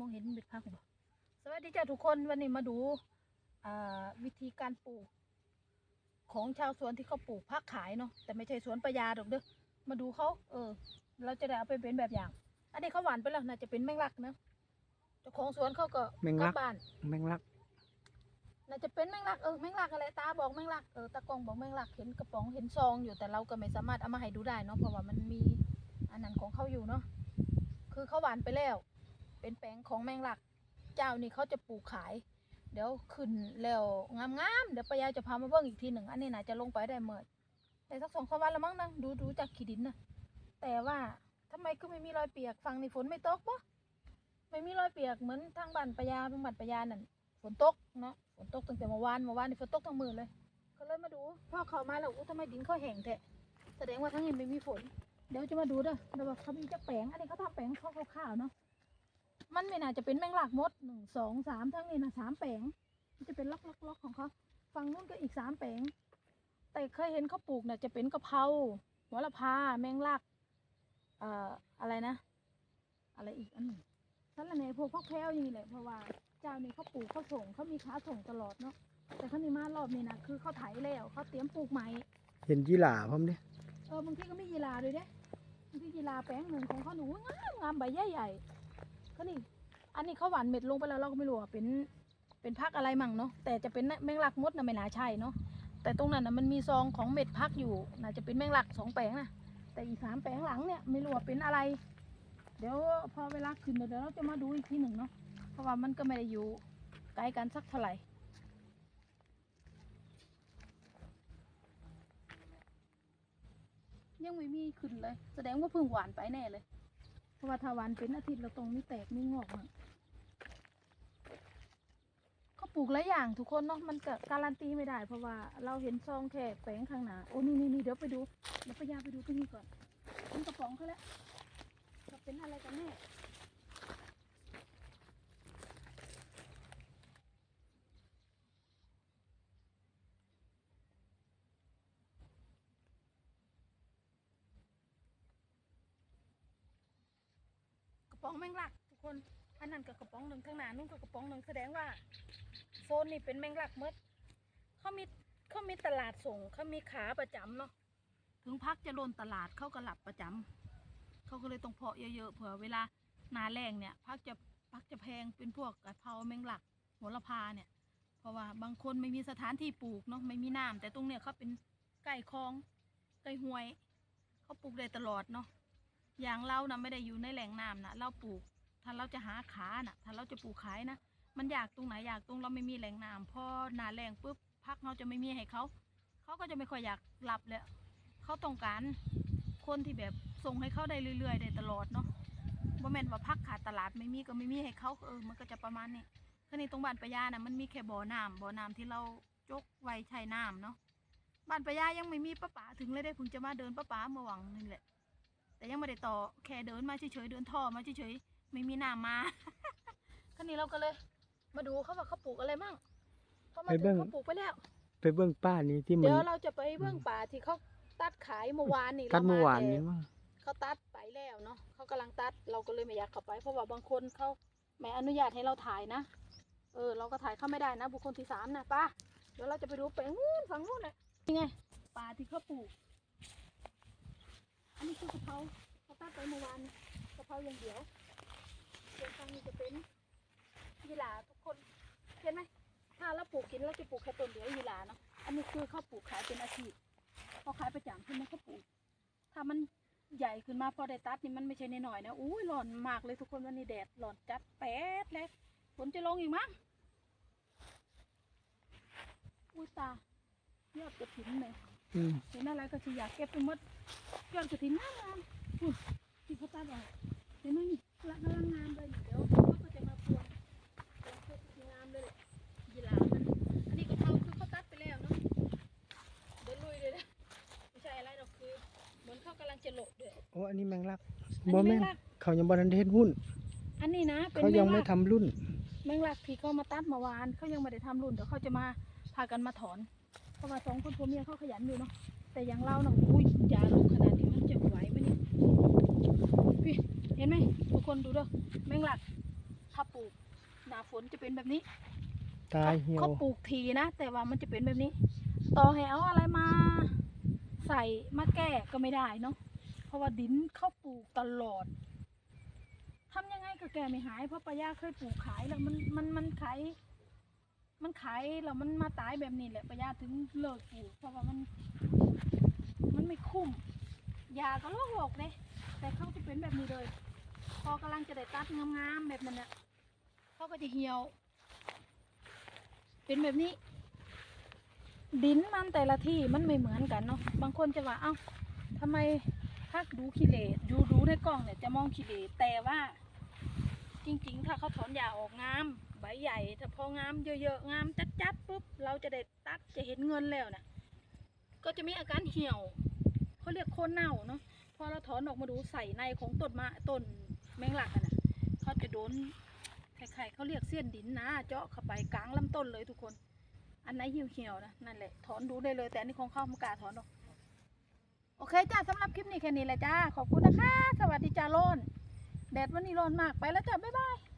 มองเห็นเบ็ดพักบ่สวัสดีจ้าทุกคนวันนี้มาดูอ่าวิธีการปลูก ของชาวสวนที่เขาปลูกพักขายเนาะแต่ไม่ใช่สวนประยาดอกเด้อมาดูเขาเออ เราจะได้เอาไปเป็นแบบอย่าง อันนี้เขาหวานไปแล้วน่าจะเป็นแมงลักนะเจ้าของสวนเขาก็แมงกลัลักบบ้านแมงลักน่าจะเป็นแมงลักเออแมงลักอะไรตาบอกแมงลักเออตากล้องบอกแมงลักเห็นกระป๋องเห็นซองอยู่แต่เราก็ไม่สามารถเอามาให้ดูได้เนาะเพราะว่ามันมีอันนั้นของเขาอยู่เนาะคือเขาหวานไปแล้ว เป็นแปลงของแมงลัก เจ้านี่เขาจะปลูกขาย เดี๋ยวขึ้นแล้วงามๆเดี๋ยวปายาจะพามาเบิ่งอีกทีหนึ่งอันนี้น่าจะลงไปได้เมื่อแต่สักสองสามวันละมั้งนะดูดูจากขีดินนะแต่ว่าทำไมก็ไม่มีรอยเปียกฝั่งนี้ฝนไม่ตกปะไม่มีรอยเปียกเหมือนทางบ้านปายาทางบ้านปายานั่นฝนตกเนาะฝนตกตั้งแต่เมื่อวานเมื่อวานนี่ฝนตกทั้งมือเลย ก็เลยมาดูพ่อเขามาแล้วอู้ทำไมดินเขาแห้งแท้แสดงว่าทั้งนี้ไม่มีฝน เดี๋ยวจะมาดูเด้อเดี๋ยวว่าเขามีจะแปลงอันนี้เขาทำแปลงเขาขาวๆเนาะ มันไม่น่าจะเป็นแมงลักมดหนึ่งสองสามทั้งนี้นะสามแปลงมันจะเป็นล็อกล็อกล็อกของเขาฝั่งนู้นก็อีกสามแปลงแต่เคยเห็นเขาปลูกน่ะจะเป็นกะเพราหัวละพาแมงลักเอ่ออะไรนะ อะไรอีกอันหนึ่งนั่นแหละเนี่ยพวกพวกแพรวอย่างนี้แหละเพราะว่าเจ้านี่เขาปลูกเขาส่งเขามีค้าส่งตลอดเนาะแต่เขานี่มารอบนี้นะคือเขาไถแล้วเขาเตรียมปลูกใหม่เห็นยี่หร่าพร้อมเด้เออบางทีก็มียีราด้วยเด้บางทียีราแปลงหนึ่งของเขาหนูงามงามใบใหญ่ใหญ่ๆ ก็นี่ อันนี้เขาหวานเม็ดลงไปแล้วเราก็ไม่รู้ว่าเป็นเป็นพักอะไรมั่งเนาะแต่จะเป็นแมงลักมดนะไม่น่าใช่เนาะแต่ตรงนั้นนะมันมีซองของเม็ดพักอยู่น่าจะเป็นแมงลักสองแปลงนะแต่อีกสามแปลงหลังเนี่ยไม่รู้ว่าเป็นอะไร เดี๋ยวพอเวลาขึ้นเดี๋ยวเราจะมาดูอีกทีหนึ่งเนาะเพราะว่ามันก็ไม่ได้อยู่ไกลกันสักเท่าไหร่ยังไม่มีขึ้นเลย แสดงว่าเพิ่งหวานไปแน่เลย เพราะว่าถาวันเป็นอาทิตย์เราตรงนี้แตกมีงอกมั้งเขาปลูกหลายอย่างทุกคนเนาะมันก็การันตีไม่ได้ เพราะว่าเราเห็นซองแค่แปลงข้างหน้าโอ้นี่นี่นี่เดี๋ยวไปดูเดี๋ยวพยาไปดูตรงนี้ก่อนเป็นกระป๋องเขาแล้วจะเป็นอะไรกันแน่ ป๋องแมงลักทุกคนอันนั้นก็กระป๋องหนึ่งข้างหน้านู่นก็กระป๋องหนึ่งแสดงว่าโซนนี่เป็นแมงลักมดเขามีเขามีตลาดส่งเขามีขาประจำเนาะถึงพักจะโดนตลาดเขาก็หลับประจำเขาก็เลยต้องเพาะเยอะๆเผื่อเวลานาแรงเนี่ยพักจะพักจะแพงเป็นพวกกะเพราแมงลักโหระพาเนี่ย เพราะว่าบางคนไม่มีสถานที่ปลูกเนาะไม่มีน้ำแต่ตรงเนี้ยเขาเป็นใกล้คลองใกล้ห้วย เขาปลูกได้ตลอดเนาะ อย่างเรานะไม่ได้อยู่ในแหล่งน้ำนะเราปลูก ถ้าเราจะหาขาน่ะถ้าเราจะปลูกขายนะ มันอยากตรงไหนอยากตรงเราไม่มีแหล่งน้ำพอหนาแรงปุ๊บพักเราจะไม่มีให้เขาเขาก็จะไม่ค่อยอยากรับแล้วเขาต้องการคนที่แบบส่งให้เขาได้เรื่อยๆได้ตลอดเนาะบ่แม่นว่าพักขาดตลาดไม่มีก็ไม่มีให้เขาเออมันก็จะประมาณนี้คือในตรงบ้านปะยาน่ะมันมีแค่บ่อน้ำบ่อน้ำที่เราจกไว้ใช้น้ำเนาะบ้านปะยายังไม่มีป้าป๋าถึงเลยได้พิ่งจะมาเดินป้าป๋าเมื่อหวังนี่แหละ แต่ยังไม่ได้ต่อแค่เดินมาเฉยๆเดินท่อมาเฉยๆไม่มีน้ำมาคันนี้เราก็เลย มาดูเขาว่าเขาปลูกอะไรมั่งพอมาไปถึเบิ่งงเขาปลูกไปแล้ว ไปเบื้องป้านี้ที่มันเดี๋ยวเราจะไปเบื้องป่าที่เขาตัดขายเมื่อวานนี่ตัดเมื่อวานรนี้แต่มั้งเขาตัดไปแล้วเนาะเขากำลังตัดเราก็เลยไม่อยากเข้าไป เพราะว่าบางคนเขาไม่อนุญาตให้เราถ่ายนะเออเราก็ถ่ายเข้าไม่ได้นะบุคคลที่สามนะป้าเดี๋ยวเราจะไปดูแปลงนู้นฝั่งนู้นเลยนี่ไงป่าที่เขาปลูก อันนี้คือกะเพราเขาตัดไปเมื่อวานนี่กะเพราอย่างเดียวส่วนฝั่งนี้จะเป็นยีหร่าทุกคนเห็นไหมถ้าเราปลูกกินเราจะปลูกแค่ต้นเดียวยีหร่าเนาะอันนี้คือเขาปลูกขายเป็นอาชีพเขาขายประจำใช่ไหมเขาปลูก ถ้ามันใหญ่ขึ้นมาพอได้ตัดนี่มันไม่ใช่น้อยๆนะอุ้ยร้อนมากเลยทุกคนวันนี้แดดร้อนจัดแป๊ดเลยฝนจะลงอีกมั้งอุ้ยตายอดกระถินเลยอืมเห็นอะไรก็สิอยากเก็บไปหมด ยอดกระถินงามงามๆอุ้ยที่เขาตัดออกเห็นไหมนี่กำลังงามเลยเดี๋ยวเขาก็จะมาพวงพวงเพื่อที่งามเลยแหละยีหลามันอันนี้กะเพราคือเขาตัดไปแล้วเนาะเดินลุยเลยนะไม่ใช่อะไรหรอกคือเหมือนเขากำลังจะโหลดด้วยโอ้อันนี้แมงลักอันบ่นี้แม่แมนงลักเขายังบ่ทันได้เฮ็ดหุ้น อันนี้นะเป็นเขาแมยังงไม่ลักทำรุ่นแมงลักที่เขามาตัดเมื่อวานเขายังไม่ได้ทำรุ่นเดี๋ยวเขาจะมาพากันมาถอนเพราะว่าสองคนผัวเมียเขาขยันอยู่เนาะ แต่อย่างเราเนาะอุ้ยยาลงขนาดนี้มันจะไหวไหมเนี่ยพี่เห็นไหมทุกคนดูเด้อแมงลักทถ้าปลูกหน้าฝนจะเป็นแบบนี้ตายเหี่ยวเขาปลูกทีนะ แต่ว่ามันจะเป็นแบบนี้ ต่อให้เอาอะไรมา ใส่มาแก้ก็ไม่ได้เนาะเพราะว่าดินเขาปลูกตลอดทำยังไงก็แก้ไม่หายเพราะป้าย่าเคยปลูกขายแล้วมันมันมันขายมันขายแล้วมันมาตายแบบนี้แหละป้าย่าถึงเลิกปลูกเพราะว่ามัน มันไม่คุ้มยาก็โรคโรคเลยแต่เขาจะเป็นแบบนี้เลย พอกำลังจะได้ตัดงามๆแบบนั้นเนี่ยเขาก็จะเหี่ยว เป็นแบบนี้ ดินมันแต่ละที่มันไม่เหมือนกันเนาะบางคนจะว่าเอ้าทำไมพักดูขี้เหร่ดูดูในกล้องเนี่ยจะมองขี้เหร่แต่ว่า จริงๆ ถ้าเขาถอนยาออกงามใบใหญ่ถ้าพองามเยอะๆงามจัดๆปุ๊บเราจะได้ตัดจะเห็นเงินแล้วนะ ก็จะมีอาการเหี่ยวเขาเรียกโคนเน่าเนาะพอเราถอนออกมาดูใส่ในของต้นมะต้นแมงลักอะนะเขาจะโดนใครๆเขาเรียกเสี้ยนดินนะเจาะเข้าไปกลางลำต้นเลยทุกคน อันไหนเหี่ยวๆนะนั่นแหละถอนดูได้เลย แต่อันนี้ของเข้ามากาถอนหรอกโอเคจ้าสำหรับคลิปนี้แค่นี้แหละจ้า ขอบคุณนะคะ สวัสดีจ้าโลนแดดวันนี้ร้อนมากไปแล้วจ้า บ๊ายบาย